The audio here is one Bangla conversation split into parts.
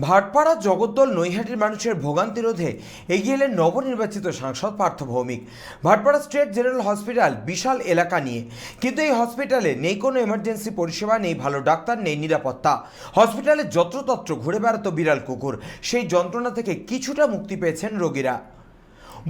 ভাটপাড়া জগদ্দল নৈহাটির মানুষের ভোগান্তি রোধে এগিয়ে এলেন নবনির্বাচিত সাংসদ Partha Bhowmick. Bhatpara state general hospital বিশাল এলাকা নিয়ে। কিন্তু এই হসপিটালে নেই কোনো এমার্জেন্সি পরিষেবা, নেই ভালো ডাক্তার, নেই নিরাপত্তা। হসপিটালে যত্রতত্র ঘুরে বেড়াতো বিড়াল কুকুর। সেই যন্ত্রণা থেকে কিছুটা মুক্তি পেয়েছেন রোগীরা।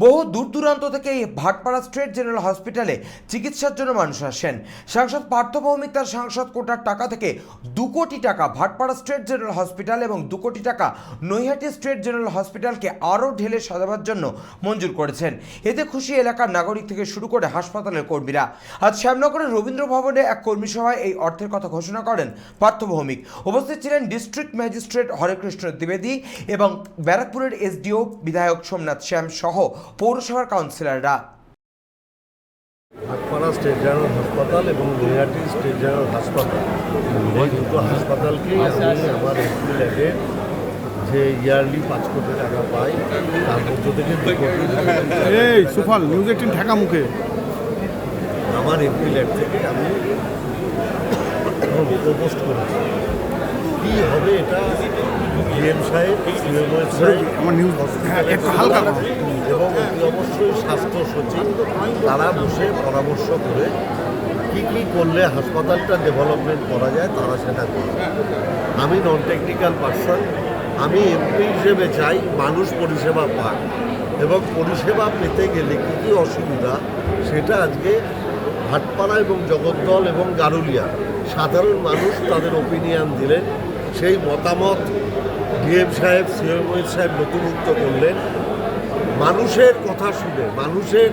বহু দূর দূরান্ত থেকে এই ভাটপাড়া স্টেট জেনারেল হসপিটালে চিকিৎসার জন্য মানুষ আসেন। সাংসদ পার্থ ভৌমিক তার সাংসদ কোটার টাকা থেকে দু কোটি টাকা ভাটপাড়া স্টেট জেনারেল হসপিটাল এবং দু কোটি টাকা নৈহাটি স্টেট জেনারেল হসপিটালকে আরও ঢেলে সাজাবার জন্য মঞ্জুর করেছেন। এতে খুশি এলাকার নাগরিক থেকে শুরু করে হাসপাতালের কর্মীরা। আজ শ্যামনগরের রবীন্দ্র ভবনে এক কর্মী সভায় এই অর্থের কথা ঘোষণা করেন পার্থ ভৌমিক। উপস্থিত ছিলেন ডিস্ট্রিক্ট ম্যাজিস্ট্রেট হরেকৃষ্ণ দ্বিবেদী এবং ব্যারাকপুরের এসডিও বিধায়ক সোমনাথ শ্যাম সহ পৌরসভার কাউন্সিলররা। ভাটপাড়া স্টেট জেনারেল হাসপাতাল এবং নৈহাটি স্টেট জেনারেল হাসপাতাল। এই দুটো হাসপাতালকেই আমি আমার এপ্রিল যে ইয়ারলি পাঁচ কোটি টাকা পাই তার মধ্য থেকে দু কোটি এই সুফল নিউজ এইটিন ঢাকা মুখে। আমার এপ্রিল এক থেকে আমি প্রপোস্ট করেছি। কী হবে এটা ডিএম সাহেব সাহেব আমার নিউজ হ্যাঁ একটু হালকা এবং অবশ্যই স্বাস্থ্য সচিব তারা বসে পরামর্শ করে কি কি করলে হাসপাতালটা ডেভেলপমেন্ট করা যায় তারা সেটা করবে। আমি নন টেকনিক্যাল পার্সন আমি এমপি হিসেবে চাই মানুষ পরিষেবা পাক। এবং পরিষেবা পেতে গেলে কী কী অসুবিধা সেটা আজকে ভাটপাড়া এবং জগদ্দল এবং গারুলিয়া সাধারণ মানুষ তাদের ওপিনিয়ন দিলেন। সেই মতামত ডিএম সাহেব সিএম সাহেব নথিভুক্ত করলেন। মানুষের কথা শুনে মানুষের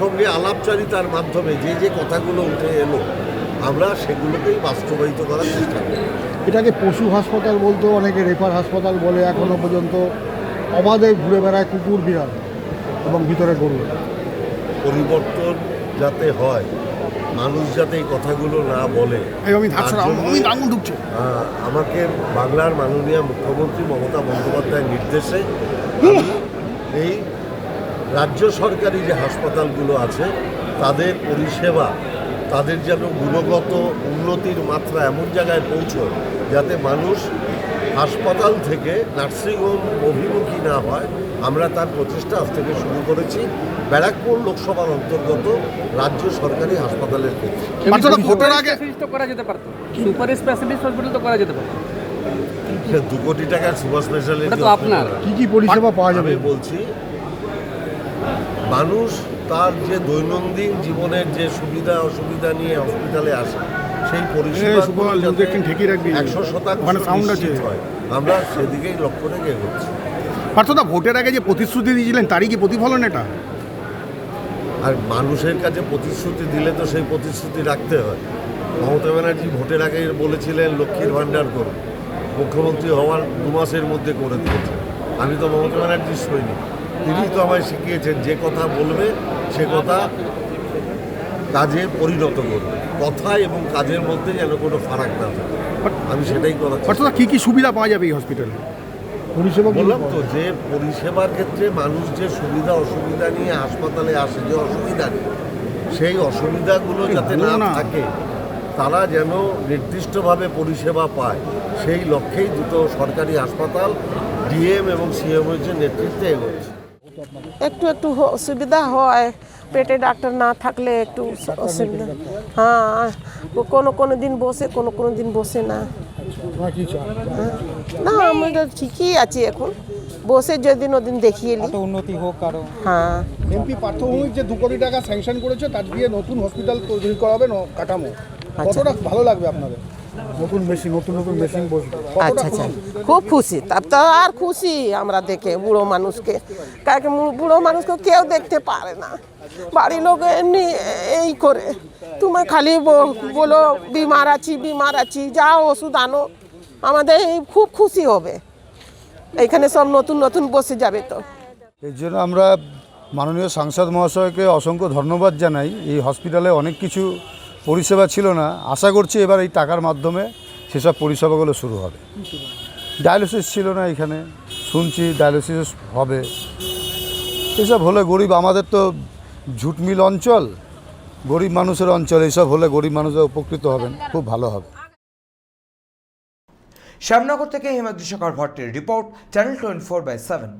সঙ্গে আলাপচারিতার মাধ্যমে যে যে কথাগুলো উঠে এলো আমরা সেগুলোকেই বাস্তবায়িত করার চেষ্টা করি। এটাকে পশু হাসপাতাল বলতো অনেকে রেফার হাসপাতাল বলে এখনও পর্যন্ত। অবাধে ঘুরে বেড়ায় কুকুর বিড়াল এবং ভিতরে গরু। পরিবর্তন যাতে হয় মানুষ যাতে এই কথাগুলো না বলে আমাকে বাংলার মাননীয় মুখ্যমন্ত্রী মমতা বন্দ্যোপাধ্যায়ের নির্দেশে এই রাজ্য সরকারি যে হাসপাতালগুলো আছে তাদের পরিষেবা তাদের যেন গুণগত উন্নতির মাত্রা এমন জায়গায় পৌঁছয় যাতে মানুষ হাসপাতাল থেকে নার্সিংহোম অভিমুখী না হয় আমরা তার প্রচেষ্টা আজ থেকে শুরু করেছি ব্যারাকপুর লোকসভার অন্তর্গত রাজ্য সরকারি হাসপাতালের ক্ষেত্রে। ভোটের আগে স্পেশালিস্ট করা যেতে পারতো। সুপার স্পেশালিস্ট হসপিটাল তো করা যেতে পারতো। দু কোটি টাকার সুপার স্পেশালিটি আপনার। কি কি পরিষেবা পাওয়া যাবে? বলছি মানুষ তার যে দৈনন্দিন জীবনের যে সুবিধা অসুবিধা নিয়ে হসপিটালে আসে সেই পরিষেবা। একশো শতাংশ হয়। আমরা সেদিকেই লক্ষ্য রেখে এগোচ্ছি। পার্থদা ভোটের আগে যে প্রতিশ্রুতি দিয়েছিলেন তারই কি প্রতিফলন এটা? আর মানুষের কাছে প্রতিশ্রুতি দিলে তো সেই প্রতিশ্রুতি রাখতে হয়। মমতা ব্যানার্জি ভোটের আগে বলেছিলেন লক্ষ্মীর ভাণ্ডার করুন। মুখ্যমন্ত্রী হওয়ার দু মাসের মধ্যে করে দিয়েছেন। আমি তো মমতা ব্যানার্জির সৈনিক। তিনি তো আমায় শিখিয়েছেন যে কথা বলবে সে কথা কাজে পরিণত করবে। কথা এবং কাজের মধ্যে যেন কোনো ফারাক না থাকে। আমি সেটাই চেষ্টা পার্থদা কি কি সুবিধা পাওয়া যাবে এই হসপিটালে? পরিষেবা বললাম তো যে পরিষেবার ক্ষেত্রে মানুষ যে সুবিধা অসুবিধা নিয়ে হাসপাতালে আসে যে অসুবিধা নেই সেই অসুবিধাগুলো যাতে না থাকে তারা যেন নির্দিষ্টভাবে পরিষেবা পায় সেই লক্ষ্যেই দুটো সরকারি হাসপাতাল ডিএম এবং সিএমএইচের নেতৃত্বে এগোচ্ছে। একটু একটু হ- অসুবিধা হয় পেটে ডাক্তার না থাকলে একটু অসুবিধা। হ্যাঁ কোনো কোনো দিন বসে কোনো কোনো দিন বসে না। না আমাদের ঠিকই আছি এখন। বসে যদি ওদিন দেখিয়ে নি। উন্নতি হোক আরও। হ্যাঁ। এমপি পার্থভৌমিক যে দু কোটি টাকা স্যাংশন করেছে তার দিয়ে নতুন হসপিটাল তৈরি করা হবে কাঠামো। কতটা ভালো লাগবে আপনাদের? নতুন মেশিন নতুন নতুন মেশিন বসবে। আচ্ছা আচ্ছা। খুব খুশি। তার তো আর খুশি আমরা দেখে বুড়ো মানুষকে। কাকে বুড়ো মানুষকে কেউ দেখতে পারে না। বাড়ির লোক এমনি এই করে। তুমি খালি ব- বলো বিমার আছি বিমার আছি যাও ওষুধ আনো। আমাদের এই খুব খুশি হবে। এখানে সব নতুন নতুন বসে যাবে তো। এর জন্য আমরা মাননীয় সাংসদ মহাশয়কে অসংখ্য ধন্যবাদ জানাই। এই হসপিটালে অনেক কিছু পরিষেবা ছিল না। আশা করছি এবার এই টাকার মাধ্যমে সেসব পরিষেবাগুলো শুরু হবে। ডায়ালিসিস ছিল না এখানে। শুনছি ডায়ালিসিস হবে। এসব হলে গরিব, আমাদের তো ঝুটমিল অঞ্চল। গরিব মানুষের অঞ্চল এইসব হলে গরিব মানুষরা উপকৃত হবেন। খুব ভালো হবে। শ্যামনগর থেকে হেমাদ্রি শেখর ভট্টের report, channel twenty four by seven.